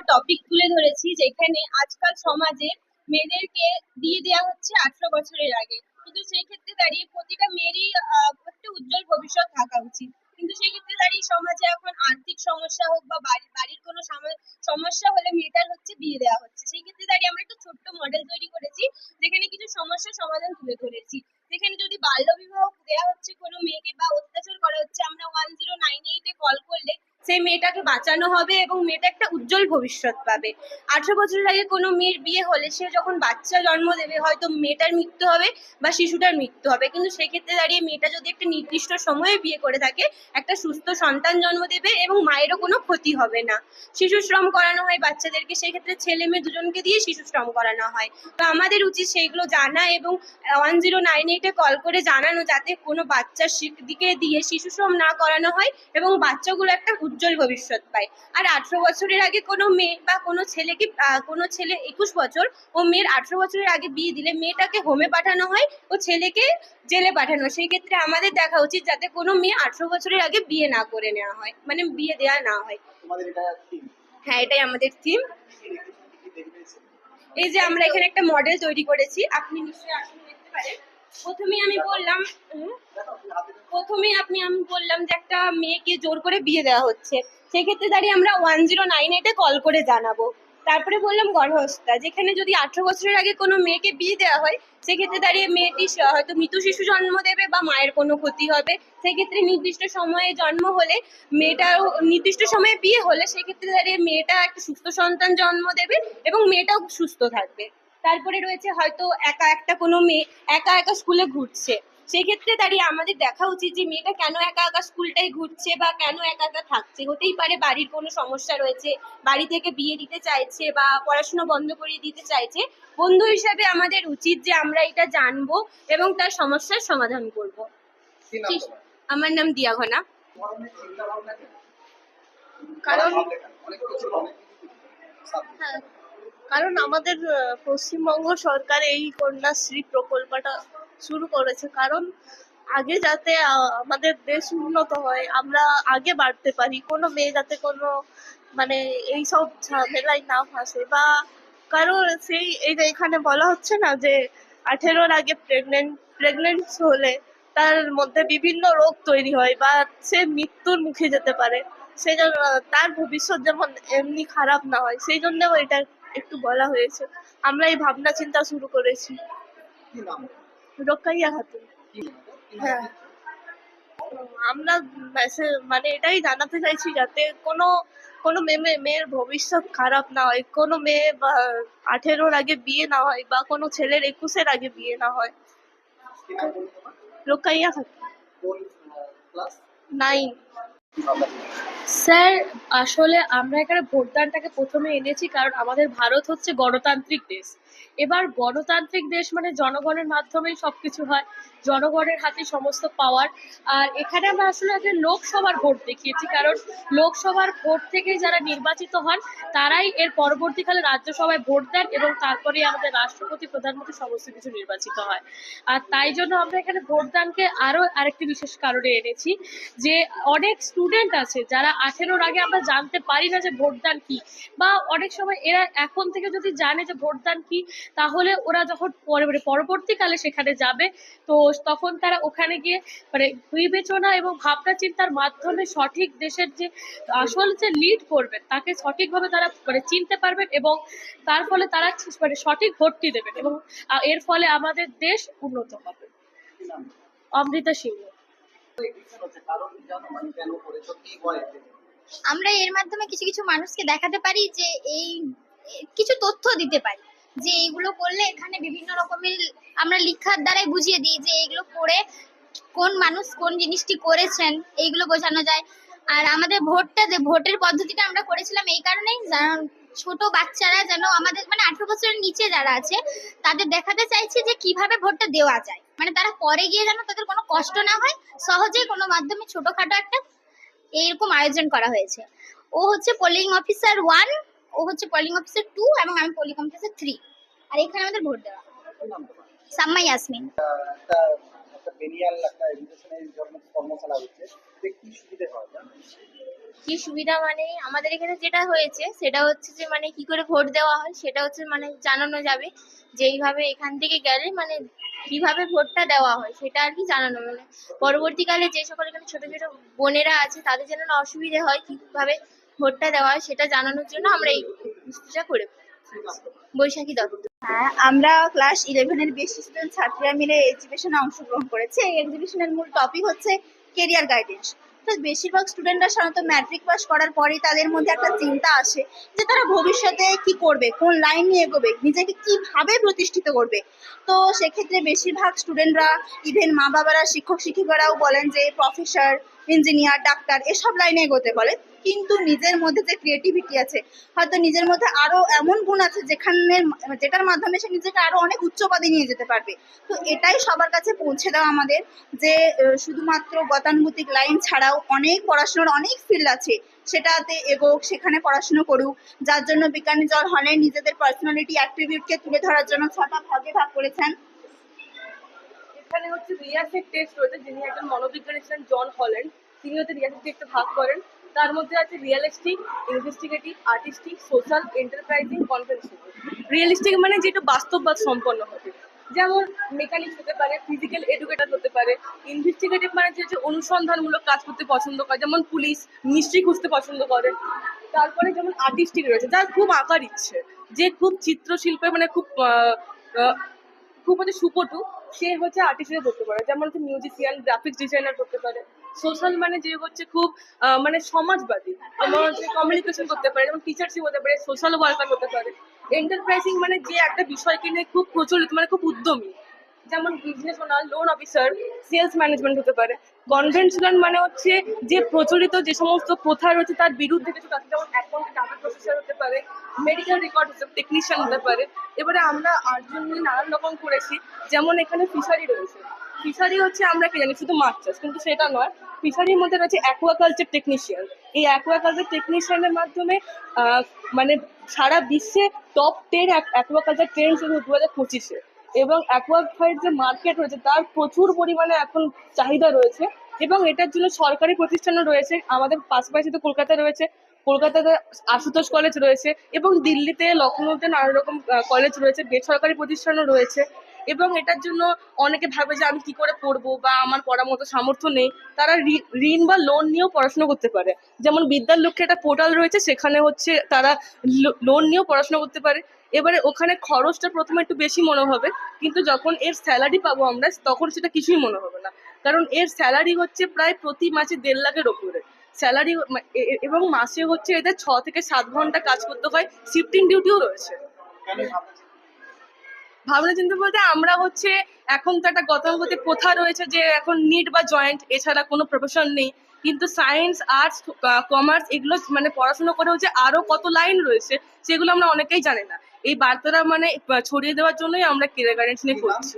Topic তুলে ধরেছি যেখানে আজকাল সমাজে মেয়েদেরকে দিয়ে দেওয়া হচ্ছে আঠারো বছরের আগে। কিন্তু সেই ক্ষেত্রে দাঁড়িয়ে প্রতিটা মেয়েরই একটা উজ্জ্বল ভবিষ্যৎ থাকা উচিত। কিন্তু সেই ক্ষেত্রে দাঁড়িয়ে সমাজে এখন আর্থিক সমস্যা হোক বা বাড়ি- বাড়ির কোনো সামা- সমস্যা হলে মেয়েটার হচ্ছে বিয়ে দেওয়া হচ্ছে। সেই ক্ষেত্রে দাঁড়িয়ে আমরা একটা ছোট্ট মডেল তৈরি করেছি, যেখানে কিছু সমস্যার সমাধান তুলে ধরেছি। যেখানে যদি বাল্য বিবাহ দেওয়া হচ্ছে কোনো মেয়েকে বা সেই মেয়েটাকে বাঁচানো হবে এবং মেয়েটা একটা উজ্জ্বল ভবিষ্যৎ পাবে। আঠারো বছরের আগে কোনো মেয়ের বিয়ে হলে সে যখন বাচ্চা জন্ম দেবে, হয়তো মেয়েটার মৃত্যু হবে বা শিশুটার মৃত্যু হবে। কিন্তু সেক্ষেত্রে দাঁড়িয়ে মেয়েটা যদি একটা নির্দিষ্ট সময়ে বিয়ে করে থাকে, একটা সুস্থ সন্তান জন্ম দেবে এবং মায়েরও কোনো ক্ষতি হবে না। শিশু শ্রম করানো হয় বাচ্চাদেরকে, সেক্ষেত্রে ছেলে মেয়ে দুজনকে দিয়ে শিশু শ্রম করানো হয়। তো আমাদের উচিত সেইগুলো জানা এবং ওয়ান জিরো নাইন এইটে কল করে জানানো যাতে কোনো বাচ্চার দিকে দিয়ে শিশু শ্রম না করানো হয় এবং বাচ্চাগুলো একটা উজ্জ্বল ভবিষ্যৎ পায়। আর আঠেরো বছরের আগে কোনো মেয়ে বা কোনো ছেলেকে কোনো ছেলে একুশ বছর ও মেয়ের আঠেরো বছরের আগে বিয়ে দিলে মেয়েটাকে হোমে পাঠানো হয় ও ছেলেকে জেলে পাঠানো হয়। সেই ক্ষেত্রে আমাদের দেখা উচিত যাতে কোনো মেয়ে আঠেরো বছরের আগে বিয়ে না করে নেওয়া হয় মানে বিয়ে দেওয়া না হয়। হ্যাঁ এটাই আমাদের থিম? এই যে আমরা এখানে একটা মডেল তৈরি করেছি আপনি নিশ্চয়ই আসুন দেখতে পারেন। প্রথমেই আমি বললাম। প্রথমেই আপনি, আমি বললাম যে একটা মেয়েকে জোর করে বিয়ে দেওয়া হচ্ছে। সেক্ষেত্রে দাঁড়িয়ে আমরা ওয়ান জিরো নাইন এইটে কল করে জানাব। তারপরে বললাম গর্ভস্থা যেখানে যদি আঠেরো বছরের আগে কোনো মেয়েকে বিয়ে দেওয়া হয়, সেক্ষেত্রে দাঁড়িয়ে মেয়েটি হয়তো মৃত শিশু জন্ম দেবে বা মায়ের কোনো ক্ষতি হবে। সেক্ষেত্রে নির্দিষ্ট সময়ে জন্ম হলে মেয়েটাও, নির্দিষ্ট সময়ে বিয়ে হলে সেক্ষেত্রে দাঁড়িয়ে মেয়েটা একটা সুস্থ সন্তান জন্ম দেবে এবং মেয়েটাও সুস্থ থাকবে। তারপরে রয়েছে হয়তো একা একটা কোনো মেয়ে একা একা স্কুলে ঘুরছে সেই ক্ষেত্রে দাঁড়িয়ে আমাদের দেখা উচিত যে মেয়েটা কেন একা একা স্কুলটাই ঘুরছে বা কেন একা একা থাকছে হতেই পারে বাড়ির কোনো সমস্যা রয়েছে বাড়ি থেকে বিয়ে দিতে চাইছে বা পড়াশোনা বন্ধ করিয়ে দিতে চাইছে বন্ধু হিসাবে আমাদের উচিত যে আমরা এটা জানব এবং তার সমস্যার সমাধান করব ঠিক। আমার নাম দিয়া ঘনা তোমার অনেক চিন্তা ভাবনা কি? কারণ। হ্যাঁ, কারণ আমাদের পশ্চিমবঙ্গ সরকার এই কন্যাশ্রী প্রকল্পটা শুরু করেছে। কারণ আগে যাতে আমাদের দেশ উন্নত হয়, আমরা আগে বাড়তে পারি। কোনো মেয়ে যাতে কোনো মানে এই সব ঝামেলায় না ফাঁসে। বা কারও সেই, এই যে এখানে বলা হচ্ছে না যে, আঠেরোর আগে প্রেগনেন্ট প্রেগনেন্ট হলে তার মধ্যে বিভিন্ন রোগ তৈরি হয় বা সে মৃত্যুর মুখে যেতে পারে। সেই জন্য তার ভবিষ্যৎ যেমন এমনি খারাপ না হয়, সেই জন্যও এটা একটু বলা হয়েছে আমরা এই ভাবনা চিন্তা শুরু করেছি? রোকাইয়া খাতুন? হ্যাঁ আমরা মানে এটাই জানাতে চাইছি যাতে কোনো কোনো মেয়ে মেয়ে- মেয়ের ভবিষ্যৎ খারাপ না হয় কোনো মেয়ে বা আঠেরোর আগে বিয়ে না হয় বা কোনো ছেলের একুশের আগে বিয়ে না হয়? রোকাইয়া খাতুন নাইন? স্যার আসলে আমরা এখানে ভোটদানটাকে প্রথমে এনেছি কারণ আমাদের ভারত হচ্ছে গণতান্ত্রিক দেশ। এবার গণতান্ত্রিক দেশ মানে জনগণের মাধ্যমেই সবকিছু হয়, জনগণের হাতে সমস্ত পাওয়ার আর এখানে আমরা আসলে আগে লোকসভার ভোট দেখিয়েছি, কারণ লোকসভার ভোট থেকে যারা নির্বাচিত হন, তারাই এর পরবর্তীকালে রাজ্যসভায় ভোট দেন এবং তারপরে আমাদের রাষ্ট্রপতি, প্রধানমন্ত্রী সমস্ত কিছু নির্বাচিত হয়। আর তাই জন্য আমরা এখানে ভোটদানকে আরও আরেকটি বিশেষ কারণে এনেছি যে অনেক স্টুডেন্ট আছে যারা আঠেরোর আগে আমরা জানতে পারি না যে ভোটদান কি, বা অনেক সময় এরা এখন থেকে যদি জানে যে ভোটদান কি তাহলে ওরা যখন পরে মানে পরবর্তীকালে সেখানে যাবে, তো তখন তারা ওখানে গিয়ে মানে বিবেচনা এবং ভাবনা চিন্তার মাধ্যমে সঠিক দেশের যে আসল যে লিড করবেন, তাকে সঠিকভাবে তারা মানে চিনতে পারবেন এবং তার ফলে তারা মানে সঠিক ভোটটি দেবেন এবং এর ফলে আমাদের দেশ উন্নত হবে অমৃতা এতে? আমরা এর মাধ্যমে কিছু কিছু মানুষকে দেখাতে পারি যে এই কিছু তথ্য দিতে পারি যে এইগুলো করলে এখানে বিভিন্ন রকমের আমরা লিখার দ্বারাই বুঝিয়ে দিই যে এইগুলো করে কোন মানুষ কোন জিনিসটি করেছেন, এইগুলো বোঝানো যায়। আর আমাদের ভোটটা যে ভোটের পদ্ধতিটা আমরা করেছিলাম এই কারণেই ছোট বাচ্চারা যেন আমাদের মানে আঠারো বছরের নিচে যারা আছে, তাদের দেখাতে চাইছি যে কীভাবে ভোটটা দেওয়া যায়। মানে তারা পরে গিয়ে যেন তাদের কোনো কষ্ট না হয়, সহজেই কোনো মাধ্যমে ছোটখাটো একটা এইরকম আয়োজন করা হয়েছে। ও হচ্ছে পোলিং অফিসার ওয়ান ও হচ্ছে পোলিং অফিসার টু এবং আমি পোলিং অফিসার থ্রি আর এখানে আমাদের ভোট দেওয়া সাম্মা ইয়াসমিন। কি সুবিধে জানো? কি সুবিধা মানে আমাদের এখানে যেটা হয়েছে সেটা হচ্ছে যে মানে কি করে ভোট দেওয়া হয় সেটা হচ্ছে মানে জানানো যাবে। যে এইভাবে এখান থেকে গেলে মানে কীভাবে ভোটটা দেওয়া হয় সেটা আর কি জানানো। মানে পরবর্তীকালে যে সকল এখানে ছোট ছোট বোনেরা আছে তাদের যেন না অসুবিধে হয় কীভাবে ভোটটা দেওয়া সেটা জানানোর জন্য আমরা এই জিনিসটা করে বৈশাখী দত্ত। হ্যাঁ আমরা ক্লাস ইলেভেনের বেশি স্টুডেন্ট ছাত্রীরা মিলে এক্সিবিশনে অংশগ্রহণ করেছি। এই এক্সিবিশনের মূল টপিক হচ্ছে কেরিয়ার গাইডেন্স তো বেশিরভাগ স্টুডেন্টরা সাধারণত ম্যাট্রিক পাস করার পরেই তাদের মধ্যে একটা চিন্তা আসে যে তারা ভবিষ্যতে কি করবে, কোন লাইন নিয়ে এগোবে, নিজেকে কীভাবে প্রতিষ্ঠিত করবে। তো সেক্ষেত্রে বেশিরভাগ স্টুডেন্টরা ইভেন মা বাবারা শিক্ষক শিক্ষিকারাও বলেন যে প্রফেসর ইঞ্জিনিয়ার ডাক্তার এসব লাইনে এগোতে বলে। কিন্তু নিজের মধ্যে যে ক্রিয়েটিভিটি আছে, হয়তো নিজের মধ্যে আরও এমন গুণ আছে যেখানে যেটার মাধ্যমে সে নিজেকে আরও অনেক উচ্চ পদে নিয়ে যেতে পারবে। তো এটাই সবার কাছে পৌঁছে দেওয়া আমাদের যে শুধুমাত্র গতানুগতিক লাইন ছাড়াও অনেক পড়াশোনার অনেক ফিল্ড আছে, সেটাতে এগোক, সেখানে পড়াশুনো করুক। যার জন্য বিজ্ঞানী জল হলে নিজেদের পার্সোনালিটি অ্যাট্রিবিউটকে তুলে ধরার জন্য ছটা ভাগে ভাগ করেছেন। এখানে হচ্ছে রিয়াসের টেস্ট রয়েছে, যিনি একজন মনোবিজ্ঞানী ছিলেন, জন হল্যান্ড। তিনি হচ্ছে রিয়াসের টেস্টে ভাগ করেন। তার মধ্যে আছে realistic investigative artistic social enterprising conventional realistic মানে যেটা বাস্তববাদ সম্পন্ন হবে। যেমন মেকানিক হতে পারে ফিজিক্যাল এডুকেটর হতে পারে। ইনভেস্টিগেটিভ মানে যে অনুসন্ধানমূলক কাজ করতে পছন্দ করে, যেমন পুলিশ মিস্ট্রি খুঁজতে পছন্দ করে। তারপরে যেমন আর্টিস্টিক রয়েছে, যার খুব আঁকার ইচ্ছে। যে খুব চিত্রশিল্পে মানে খুব খুব হচ্ছে সুপটু। সে হচ্ছে আর্টিস্টে করতে পারে। যেমন হচ্ছে মিউজিশিয়ান গ্রাফিক্স ডিজাইনার করতে পারে। সোশ্যাল মানে যে হচ্ছে খুব মানে সমাজবাদী। আমার হচ্ছে কমিউনিকেশন করতে পারে, যেমন টিচার টিচারশিপ হতে পারে সোশ্যাল ওয়ার্কার হতে পারে। এন্টারপ্রাইজিং মানে যে একটা বিষয়কে নিয়ে খুব প্রচলিত মানে খুব উদ্যমী। যেমন business owner loan officer sales management হতে পারে। কনভেনশনাল মানে হচ্ছে যে প্রচলিত যে সমস্ত প্রথা রয়েছে তার বিরুদ্ধে কিছু কাজ যেমন অ্যাকাউন্ট ডাটা প্রসেসর হতে পারে মেডিকেল রেকর্ড টেকনিশিয়ান হতে পারে। এবারে আমরা আর্টজন নিয়ে নানান রকম করেছি, যেমন এখানে ফিশারি রয়েছে। ফিশারি হচ্ছে আমরা কি জানি, শুধু মাছ চাষ, কিন্তু সেটা নয় ফিশারির মধ্যে রয়েছে অ্যাকোয়াকালচার টেকনিশিয়ান এই অ্যাকোয়াকালচার টেকনিশিয়ানের মাধ্যমে মানে সারা বিশ্বে টপ টেন অ্যাকোয়াকালচার ট্রেন্ড শুধু দু হাজার পঁচিশে। এবং অ্যাকোয়াফাইড যে মার্কেট রয়েছে, তার প্রচুর পরিমাণে এখন চাহিদা রয়েছে এবং এটার জন্য সরকারি প্রতিষ্ঠানও রয়েছে। আমাদের পাশাপাশি তো কলকাতায় রয়েছে, কলকাতাতে আশুতোষ কলেজ রয়েছে এবং দিল্লিতে লখনৌতে নানা রকম কলেজ রয়েছে, বেসরকারি প্রতিষ্ঠানও রয়েছে। এবং এটার জন্য অনেকে ভাবে যে আমি কি করে পড়ব বা আমার পড়ার মতো সামর্থ্য নেই। তারা ঋণ বা লোন নিয়েও পড়াশোনা করতে পারে। যেমন বিদ্যার লক্ষ্যে একটা পোর্টাল রয়েছে, সেখানে হচ্ছে তারা লোন নিয়েও পড়াশোনা করতে পারে। এবারে ওখানে খরচটা প্রথমে একটু বেশি মনে হবে, কিন্তু যখন এর স্যালারি পাবো আমরা, তখন সেটা কিছুই মনে হবে না। কারণ এর স্যালারি হচ্ছে প্রায় প্রতি মাসে দেড় লাখের ওপরে। স্যালারি এবং মাসে হচ্ছে এদের ছ থেকে সাত ঘণ্টা কাজ করতে হয় শিফটিং ডিউটিও রয়েছে। ভাবনা চিন্তা বলতে আমরা হচ্ছে এখন তো একটা গতানুগতিক প্রথা রয়েছে যে এখন নিট বা জয়েন্ট এছাড়া কোনো প্রফেশন নেই। কিন্তু সায়েন্স আর্টস কমার্স এগুলো মানে পড়াশোনা করে হচ্ছে আরও কত লাইন রয়েছে সেগুলো আমরা অনেকেই জানি না। এই বার্তাটা মানে ছড়িয়ে দেওয়ার জন্যই আমরা কেরিয়ার গাইডেন্স নিয়ে করছি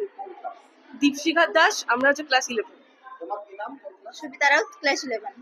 দীপশিখা দাস আমরা হচ্ছে ক্লাস ইলেভেন তোমার কি নাম? কোন class? সুবিধারা class eleven